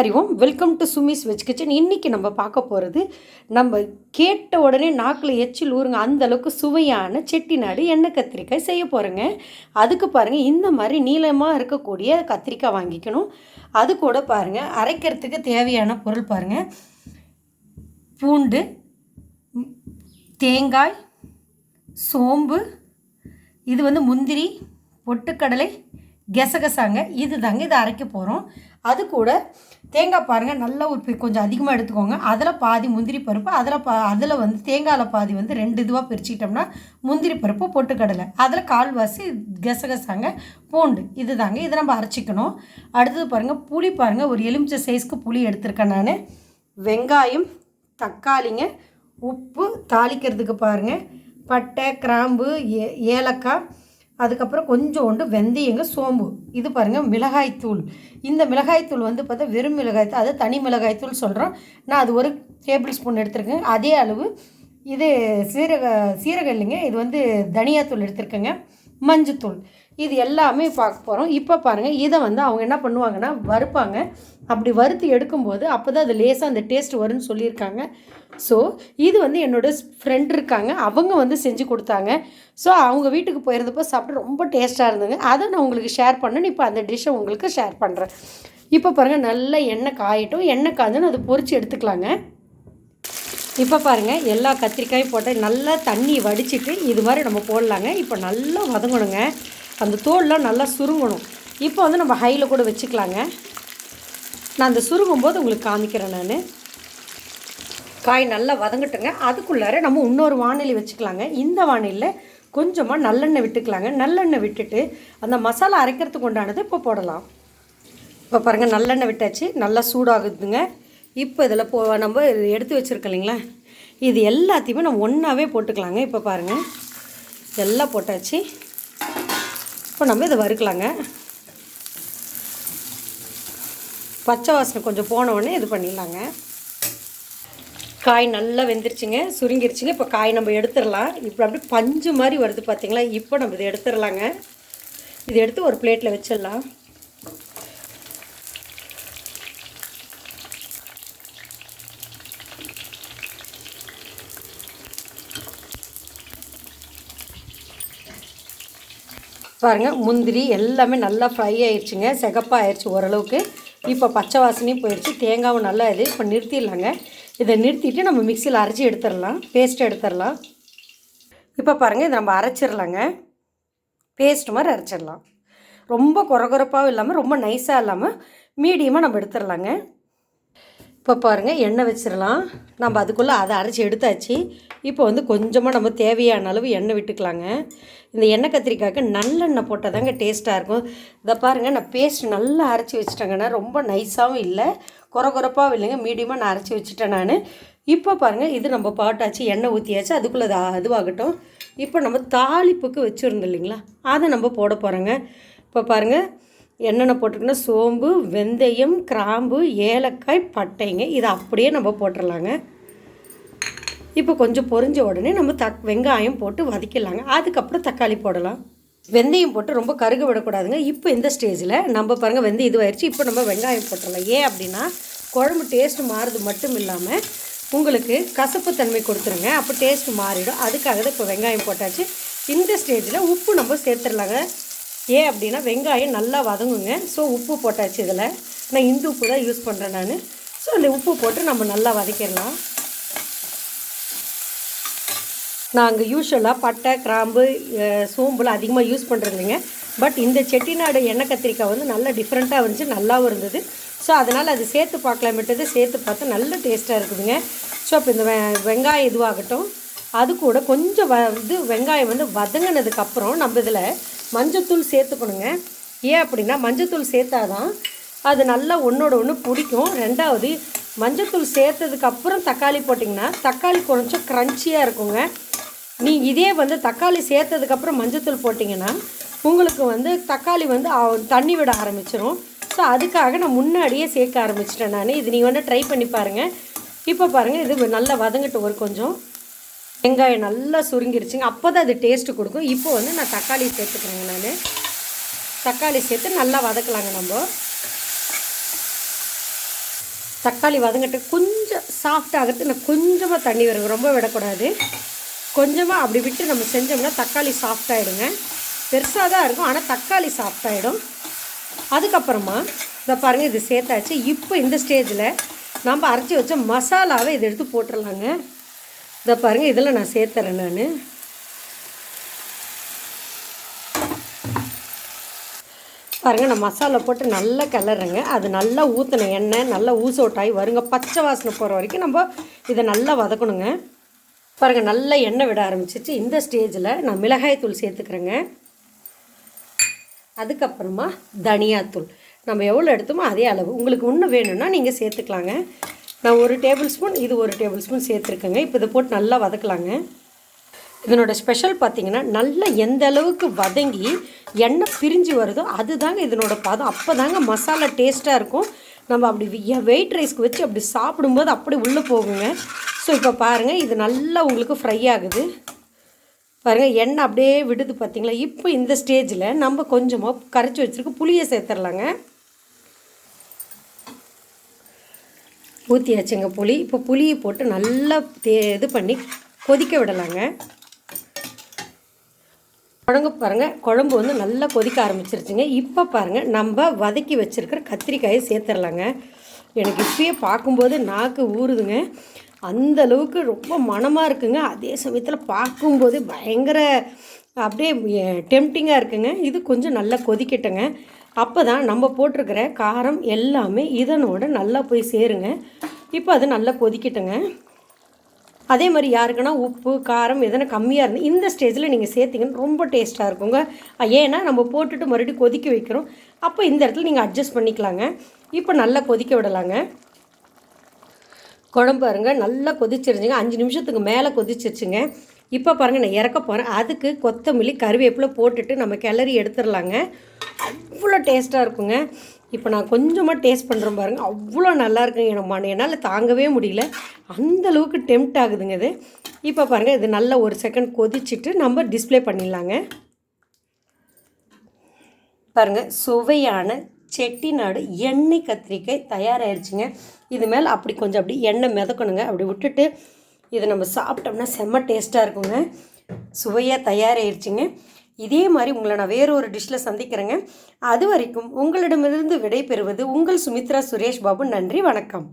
அறிவோம். Welcome to Sumi's veg kitchen இன்றைக்கி நம்ம பார்க்க போகிறது நம்ம கேட்ட உடனே நாக்கில் எச்சில் ஊறுங்க அந்தளவுக்கு சுவையான செட்டிநாடு எண்ணெய் கத்திரிக்காய் செய்ய போகிறேங்க அதுக்கு பாருங்கள் இந்த மாதிரி நீளமாக இருக்கக்கூடிய கத்திரிக்காய் வாங்கிக்கணும். அது கூட பாருங்கள் அரைக்கிறதுக்கு தேவையான பொருள் பாருங்கள் பூண்டு தேங்காய் சோம்பு இது வந்து முந்திரி பொட்டுக்கடலை கெசகசாங்க இது தாங்க இதை அரைக்க போகிறோம் அது கூட தேங்காய் பாருங்கள் நல்ல ஒரு கொஞ்சம் அதிகமாக எடுத்துக்கோங்க. அதில் பாதி முந்திரி பருப்பு அதில் பா அதில் வந்து தேங்காயில் பாதி வந்து ரெண்டு இதுவாக பிரிச்சுக்கிட்டோம்னா முந்திரி பருப்பு பொட்டுக்கடலை. அதில் கால்வாசி கசகசாங்க பூண்டு இது தாங்க இதை நம்ம அரைச்சிக்கணும். அடுத்தது பாருங்கள் புளி பாருங்கள் ஒரு எலுமிச்சை சைஸ்க்கு புளி எடுத்திருக்கேன் நான். வெங்காயம் தக்காளிங்க உப்பு தாளிக்கிறதுக்கு பாருங்கள் பட்டை கிராம்பு ஏ ஏலக்காய் அதுக்கப்புறம் கொஞ்சோண்டு வெந்தயங்க சோம்பு. இது பாருங்கள் மிளகாய்த்தூள். இந்த மிளகாய்த்தூள் வந்து பார்த்தா வெறும் மிளகாய்த்தூள் அது தனி மிளகாய்த்தூள் சொல்கிறோம் நான் அது ஒரு டேபிள் ஸ்பூன் எடுத்திருக்கேன். அதே அளவு இது சீரக சீரகம் இல்லைங்க இது வந்து தனியாத்தூள் எடுத்திருக்கேங்க. மஞ்சத்தூள். இது எல்லாமே பார்க்க போகிறோம் இப்போ பாருங்கள் இதை வந்து அவங்க என்ன பண்ணுவாங்கன்னா வறுப்பாங்க. அப்படி வறுத்து எடுக்கும்போது அப்போ தான் அது லேசாக அந்த டேஸ்ட் வரும்னு சொல்லியிருக்காங்க. ஸோ இது வந்து என்னோடய ஃப்ரெண்ட் இருக்காங்க. அவங்க வந்து செஞ்சு கொடுத்தாங்க. ஸோ அவங்க வீட்டுக்கு போயிருந்தப்போ சாப்பிட்டு ரொம்ப டேஸ்ட்டாக இருந்ததுங்க. அதை நான் உங்களுக்கு ஷேர் பண்ணேன். இப்போ அந்த டிஷ்ஷை உங்களுக்கு ஷேர் பண்ணுறேன் இப்போ பாருங்கள் நல்லா எண்ணெய் காயட்டும். எண்ணெய் காய்ஞ்சோன்னு அதை பொறிச்சு எடுத்துக்கலாங்க. இப்போ பாருங்கள் எல்லா கத்திரிக்காயும் போட்டு நல்லா தண்ணி வடிச்சிட்டு இது மாதிரி நம்ம போடலாங்க. இப்போ நல்லா வதங்கணுங்க. அந்த தோல்லாம் நல்லா சுருங்கணும். இப்போ வந்து நம்ம ஹையில் கூட வச்சுக்கலாங்க. நான் அந்த சுருங்கும் போது உங்களுக்கு காமிக்கிறேன் நான். காய் நல்லா வதங்கட்டுங்க. அதுக்குள்ளார நம்ம இன்னொரு வானிலை வச்சுக்கலாங்க. இந்த வானிலையில் கொஞ்சமாக நல்லெண்ணெய் விட்டுக்கலாங்க. நல்லெண்ணெய் விட்டுட்டு அந்த மசாலா அரைக்கிறதுக்கு உண்டானது இப்போ போடலாம். இப்போ பாருங்கள் நல்லெண்ணெய் விட்டாச்சு. நல்லா சூடாகுதுங்க. இப்போ இதில் போ நம்ம இது எடுத்து வச்சுருக்கோம் இல்லைங்களா? இது எல்லாத்தையுமே நம்ம ஒன்றாவே போட்டுக்கலாங்க. இப்போ பாருங்கள் எல்லாம் போட்டாச்சு. இப்போ நம்ம இதை வறுக்கலாங்க. பச்சை வாசனை கொஞ்சம் போனவுடனே இது பண்ணிடலாங்க. காய் நல்லா வெந்துருச்சுங்க. சுருங்கிருச்சுங்க. இப்போ காய் நம்ம எடுத்துடலாம். இப்போ அப்படியே பஞ்சு மாதிரி வருது பார்த்திங்களா? இப்போ நம்ம இதை எடுத்துடலாங்க. இதை எடுத்து ஒரு பிளேட்டில் வச்சிடலாம். பாருங்கள் முந்திரி எல்லாமே நல்லா ஃப்ரை ஆயிடுச்சுங்க. சிகப்பாக ஆயிடுச்சு ஓரளவுக்கு. இப்போ பச்சை வாசனையும் போயிடுச்சு. தேங்காவும் நல்லா இது. இப்போ நிறுத்திடலாங்க. இதை நிறுத்திட்டு நம்ம மிக்சியில் அரைச்சி எடுத்துடலாம். பேஸ்ட் எடுத்துடலாம். இப்போ பாருங்கள் இதை நம்ம அரைச்சிடலாங்க. பேஸ்ட் மாதிரி அரைச்சிடலாம். ரொம்ப குறகுறப்பாகவும் இல்லாமல் ரொம்ப நைஸாக இல்லாமல் மீடியமாக நம்ம எடுத்துடலாங்க. இப்போ பாருங்கள் எண்ணெய் வச்சிடலாம் நம்ம அதுக்குள்ளே அதை அரைச்சி எடுத்தாச்சு. இப்போ வந்து கொஞ்சமாக நம்ம தேவையான அளவு எண்ணெய் விட்டுக்கலாங்க. இந்த எண்ணெய் கத்திரிக்காய்க்கு நல்லெண்ணெய் போட்டால் தாங்க டேஸ்ட்டாக இருக்கும். இதை பாருங்கள் நான் பேஸ்ட் நல்லா அரைச்சி வச்சுட்டேங்கன்னா ரொம்ப நைஸாகவும் இல்லை. குறை குறைப்பாகவும் இல்லைங்க. மீடியமாக நான் அரைச்சி வச்சுட்டேன் நான். இப்போ பாருங்கள் இது நம்ம பாட்டாச்சு எண்ணெய் ஊற்றியாச்சு அதுக்குள்ளே அதுவாகட்டும் இப்போ நம்ம தாளிப்புக்கு வச்சுருந்தோம் இல்லைங்களா? அதை நம்ம போட போகிறோங்க இப்போ பாருங்கள் என்னென்ன போட்டிருக்குன்னா சோம்பு வெந்தயம் கிராம்பு ஏலக்காய் பட்டைங்க. இதை அப்படியே நம்ம போட்டுடலாங்க இப்போ கொஞ்சம் பொரிஞ்ச உடனே நம்ம தக் வெங்காயம் போட்டு வதக்கிடலாங்க. அதுக்கப்புறம் தக்காளி போடலாம். வெந்தயம் போட்டு ரொம்ப கருக விடக்கூடாதுங்க. இப்போ இந்த ஸ்டேஜில் நம்ம பாருங்கள் வெந்தயம் இதுவாயிருச்சு. இப்போ நம்ம வெங்காயம் போட்டுடலாம் ஏன் அப்படின்னா குழம்பு டேஸ்ட் மாறுது மட்டும் இல்லாமல் உங்களுக்கு கசப்பு தன்மை கொடுத்துருங்க. அப்போ டேஸ்ட் மாறிடும். அதுக்காக தான் இப்போ வெங்காயம் போட்டாச்சு. இந்த ஸ்டேஜில் உப்பு நம்ம சேர்த்துடலாங்க. ஏன் அப்படின்னா வெங்காயம் நல்லா வதங்குங்க. ஸோ உப்பு போட்டாச்சு இதில். நான் இந்து உப்பு தான் யூஸ் பண்ணுறேன் நான். ஸோ அந்த உப்பு போட்டு நம்ம நல்லா வதக்கிடலாம். நாங்கள் யூஸ்வலாக பட்டை கிராம்பு சோம்புலாம் அதிகமாக யூஸ் பண்ணுறதுங்க பட் இந்த செட்டிநாடு எண்ணெய் கத்திரிக்காய் வந்து நல்லா டிஃப்ரெண்ட்டாக இருந்துச்சு நல்லாவும் இருந்தது. ஸோ அதனால் அது சேர்த்து பார்க்கலாமட்டது சேர்த்து பார்த்தா நல்ல டேஸ்ட்டாக இருக்குதுங்க. ஸோ இப்போ இந்த வெ வெங்காயம் இதுவாகட்டும். அது கூட கொஞ்சம் வ இது வெங்காயம் வந்து வதங்கினதுக்கப்புறம் நம்ம இதில் மஞ்சத்தூள் சேர்த்துக்கணுங்க. ஏன் அப்படின்னா மஞ்சத்தூள் சேர்த்தாதான் அது நல்லா ஒன்றோட ஒன்று பிடிக்கும். ரெண்டாவது மஞ்சத்தூள் சேர்த்ததுக்கப்புறம் தக்காளி போட்டிங்கன்னா தக்காளி கொஞ்சம் க்ரன்ச்சியாக இருக்குங்க. நீ இதே வந்து தக்காளி சேர்த்ததுக்கப்புறம் மஞ்சத்தூள் போட்டிங்கன்னா உங்களுக்கு வந்து தக்காளி வந்து தண்ணி விட ஆரம்பிச்சிடும் ஸோ அதுக்காக நான் முன்னாடியே சேர்க்க ஆரம்பிச்சிட்டேன் நான். இது நீங்கள் வந்து ட்ரை பண்ணி பாருங்கள் இப்போ பாருங்கள் இது நல்லா வதங்கிட்டு ஒரு கொஞ்சம். வெங்காயம் நல்லா சுருங்கிருச்சுங்க. அப்போ தான் அது டேஸ்ட்டு கொடுக்கும். இப்போ வந்து நான் தக்காளி சேர்த்துக்கிறேங்க நான். தக்காளி சேர்த்து நல்லா வதக்கலாங்க நம்ம. தக்காளி வதங்கிட்டு கொஞ்சம் சாஃப்ட் ஆகிறது நான் கொஞ்சமாக தண்ணி வருங்க ரொம்ப விடக்கூடாது. கொஞ்சமாக அப்படி விட்டு நம்ம செஞ்சோம்னா தக்காளி சாஃப்டாகிடுங்க பெருசாக தான் இருக்கும். ஆனால் தக்காளி சாஃப்டாகிடும் அதுக்கப்புறமா இதை பாருங்கள் இது சேர்த்தாச்சு. இப்போ இந்த ஸ்டேஜில் நம்ம அரைச்சி வச்ச மசாலாவை இதை எடுத்து போட்டுடலாங்க இதை பாருங்கள் இதில் நான் சேர்த்துறேன் நான். பாருங்கள் நான் மசாலா போட்டு நல்லா கிளறுங்க அது நல்லா ஊற்றின எண்ணெய் நல்லா ஊசோட்டாகி வருங்க. பச்சை வாசனை போகிற வரைக்கும் நம்ம இதை நல்லா வதக்கணுங்க. பாருங்கள் நல்லா எண்ணெய் விட ஆரம்பிச்சிச்சு. இந்த ஸ்டேஜில் நான் மிளகாய் தூள் சேர்த்துக்கிறேங்க. அதுக்கப்புறமா தனியாத்தூள். நம்ம எவ்வளோ எடுத்தோமோ அதே அளவு. உங்களுக்கு இன்னும் வேணும்னா நீங்கள் சேர்த்துக்கலாங்க. நான் ஒரு டேபிள் ஸ்பூன் இது ஒரு டேபிள் ஸ்பூன் சேர்த்துருக்கேங்க. இப்போ இதை போட்டு நல்லா வதக்கலாங்க. இதனோட ஸ்பெஷல் பார்த்தீங்கன்னா நல்லா எந்த அளவுக்கு வதங்கி எண்ணெய் பிரிஞ்சு வருதோ அதுதாங்க இதனோட பதம். அப்போ தாங்க மசாலா டேஸ்ட்டாக இருக்கும். நம்ம அப்படி வெயிட் ரைஸ்க்கு வச்சு அப்படி சாப்பிடும்போது அப்படி உள்ளே போகுங்க. ஸோ இப்போ பாருங்கள் இது நல்லா உங்களுக்கு ஃப்ரை ஆகுது. பாருங்கள் எண்ணெய் அப்படியே விடுது பார்த்தீங்களா இப்போ இந்த ஸ்டேஜில் நம்ம கொஞ்சமாக கரைச்சி வச்சுருக்கு புளியை சேர்த்துடலாங்க ஊற்றியாச்சுங்க புளி. இப்போ புளியை போட்டு நல்லா தே இது பண்ணி கொதிக்க விடலாங்க. குழம்பு பாருங்கள் குழம்பு வந்து நல்லா கொதிக்க ஆரம்பிச்சிருச்சுங்க. இப்போ பாருங்கள் நம்ம வதக்கி வச்சுருக்கிற கத்திரிக்காயை சேர்த்துடலாங்க எனக்கு இப்பயே பார்க்கும்போது நாக்கு ஊறுதுங்க. அந்த அளவுக்கு ரொம்ப மனமாக இருக்குங்க. அதே சமயத்தில் பார்க்கும்போது பயங்கர அப்படியே டெம்டிங்காக இருக்குங்க. இது கொஞ்சம் நல்லா கொதிக்கட்டுங்க. அப்போ தான் நம்ம போட்டிருக்கிற காரம் எல்லாமே இதனோட நல்லா போய் சேருங்க. இப்போ அது நல்லா கொதிக்கட்டுங்க. அதே மாதிரி யாருக்குன்னா உப்பு காரம் எதனா கம்மியாக இருந்து இந்த ஸ்டேஜில் நீங்கள் சேர்த்திங்கன்னா ரொம்ப டேஸ்ட்டாக இருக்குங்க. ஏன்னா நம்ம போட்டுட்டு மறுபடியும் கொதிக்க வைக்கிறோம். அப்போ இந்த இடத்துல நீங்கள் அட்ஜஸ்ட் பண்ணிக்கலாங்க. இப்போ நல்லா கொதிக்க விடலாங்க. குழம்பு பாருங்க நல்லா கொதிச்சிருச்சுங்க. அஞ்சு நிமிஷத்துக்கு மேலே கொதிச்சிருச்சுங்க. இப்போ பாருங்கள் நான் இறக்க போகிறேன் அதுக்கு கொத்தமல்லி கருவேப்பிலை போட்டுட்டு நம்ம கிளறி எடுத்துடலாங்க. அவ்வளோ டேஸ்ட்டாக இருக்குங்க. இப்போ நான் கொஞ்சமாக டேஸ்ட் பண்ணுறேன் பாருங்கள் அவ்வளோ நல்லா இருக்குங்க. எனக்கு என்னால் தாங்கவே முடியல. அந்த அளவுக்கு டெம்ட் ஆகுதுங்க இது. இப்போ பாருங்கள் இது நல்லா ஒரு செகண்ட் கொதிச்சுட்டு நம்ம டிஸ்ப்ளே பண்ணிடலாங்க. பாருங்கள் சுவையான செட்டிநாடு எண்ணெய் கத்திரிக்காய் தயாராகிடுச்சிங்க இது மேலே அப்படி கொஞ்சம் அப்படி எண்ணெய் மிதக்கணுங்க. அப்படி விட்டுட்டு இதை நம்ம சாப்பிட்டோம்னா செம்ம டேஸ்ட்டாக இருக்குங்க. சுவையாக தயாராகிடுச்சிங்க இதே மாதிரி உங்களை நான் வேறொரு டிஷ்ஷில் சந்திக்கிறேங்க. அது வரைக்கும் உங்களிடமிருந்து விடைபெறுவது உங்கள் சுமித்ரா சுரேஷ் பாபு. நன்றி வணக்கம்.